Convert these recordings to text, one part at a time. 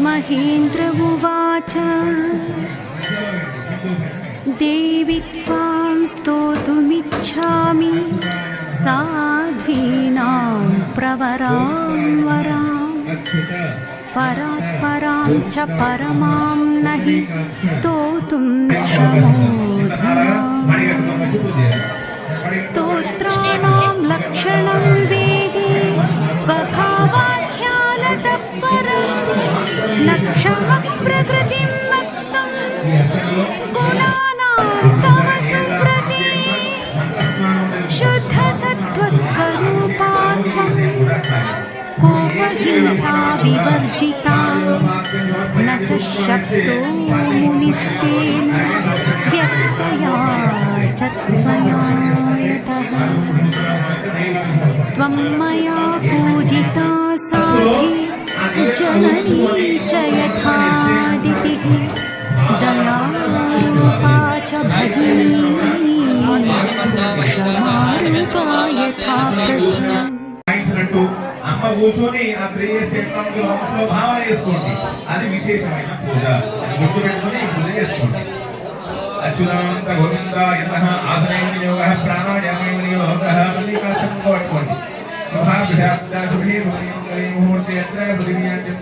महेन्द्र उवाच। देवि त्वां स्तोतुमिच्छामि। साध्वीनां प्रवरां वरां परात् परां च परमां न हि स्तोतुं क्षमोधराम् स्तोत्राणां लक्षणं न च शक्तो मुनिस्तेन व्यक्तया च मया यथा त्वं मया पूजिता साधि जननी च यथादितिः। दयारूपा च भगिनी क्षमारूपा यथा प्रश्न అమ్మ కూర్చొని ఆ త్రీ ఇయర్స్ ఎట్లా మనసులో భావన చేసుకోండి అది విశేషమైన పూజ. అది గుర్తుపెట్టుకొని పూజ చేసుకోండి. అచ్యుతానంత గోవింద యతః ఆసనైన యోగ ప్రాణాయామేన యోగ మల్లికార్జున పట్టుకోండి. శుభాభిషాబ్ద శుభే ముహూర్తే అత్ర పృథివ్యాజ్యం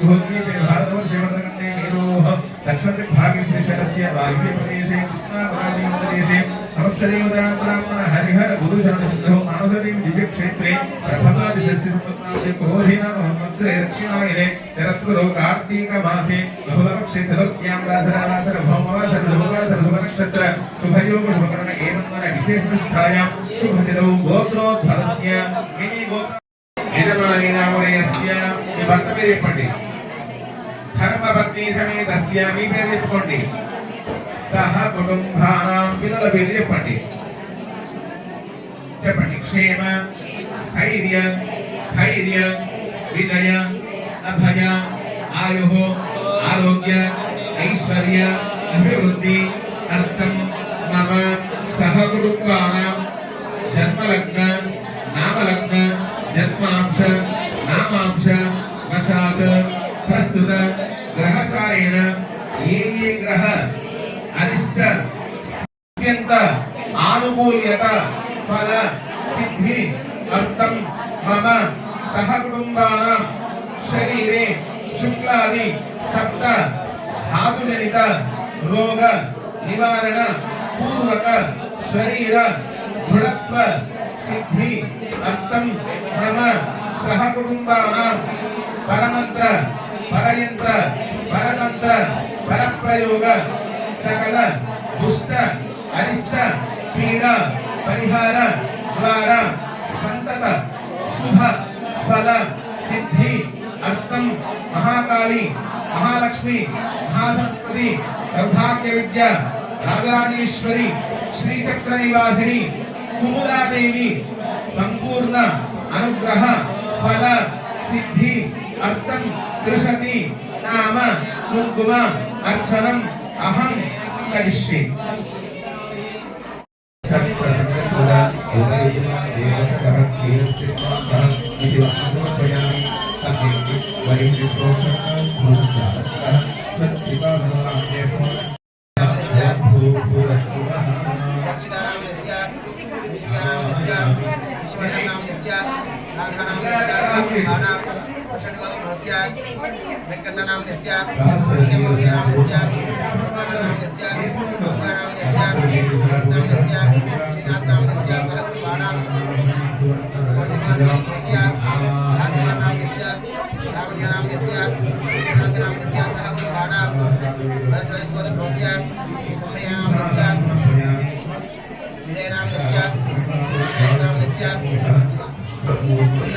దక్షిణ వాయువ్య ప్రదేశే ప్రదేశే బ్రాహ్మణ హరిహర గురు శరణసిద్ధో మానసదేవి దివ్యక్షేత్రే ప్రథమాది షష్ఠి దక్షిణాయనే శరత్వదో కార్తీక మాసే బహుళపక్షే చతుర్థ్యాం రాధరాధర భౌమవాసర శుభవాసర శుభనక్షత్ర శుభయోగ శుభకరణ ఏమన్న విశేషనిష్టాయాం శుభతిదౌ గోత్రోద్భవస్య. మినీ గోత్ర యజమాని నామయస్య మీ భర్త పేరు చెప్పండి. ధర్మపత్ని సమేతస్య మీ పేరు చెప్పుకోండి. సహ కుటుంబానాం పిల్లల పేరు చెప్పండి. చెప్పండి. క్షేమ ధైర్య ధైర్య విజయ అభయ ఆయు ఆరోగ్య ఐశ్వర్య అభివృద్ధి అర్థం మమ సహకుటుంబానం జన్మలగ్న నామలగ్న జన్మాంశ నామాంశ వశాత్ ప్రస్తుత గ్రహసారేణ ఏ ఏ గ్రహ అనిష్ట అత్యంత ఆనుకూల్యత ఫల సిద్ధి అర్థం మమ सहकुटुम्बानां शरीरे शुक्लादि सप्त धातुजनित रोग निवारण पूर्वक शरीर दृढत्व सिद्धि अर्थं मम सहकुटुम्बानां परमन्त्र परयन्त्र परतन्त्र परप्रयोग सकल दुष्ट अरिष्ट पीडा परिहार द्वारा संतत शुभ सकल सिद्धि अष्टम महाकाली, महालक्ष्मी, महासरस्वती सौभाग्य विद्या राजराजेश्वरी श्रीचक्र निवासिनी कुमुदा देवी संपूर्ण अनुग्रह, फल, सिद्धि अष्टम कृषति नाम कुंकुम अर्चनम अहम करिष्ये। वरदनाम्य स्यात् राधानाम्य स्यात् भाना षण्मुखः स्यात् वेङ्कटनाम्य स्यात् नाम्य स्यात् नाम्य स्यात् नाम्य स्यात् नाम्य स्यात् श्रीनाथनाम्य स्यात् सः कृपाणा वर्धमानाम्य स्यात् राजमानाम्य स्यात् रामज्ञानाम्य स्यात् श्रीनाथनाम्य स्यात् सः कृपाणा भरद्वाजस्वरः स्यात् सम्मयानाम्य Asia.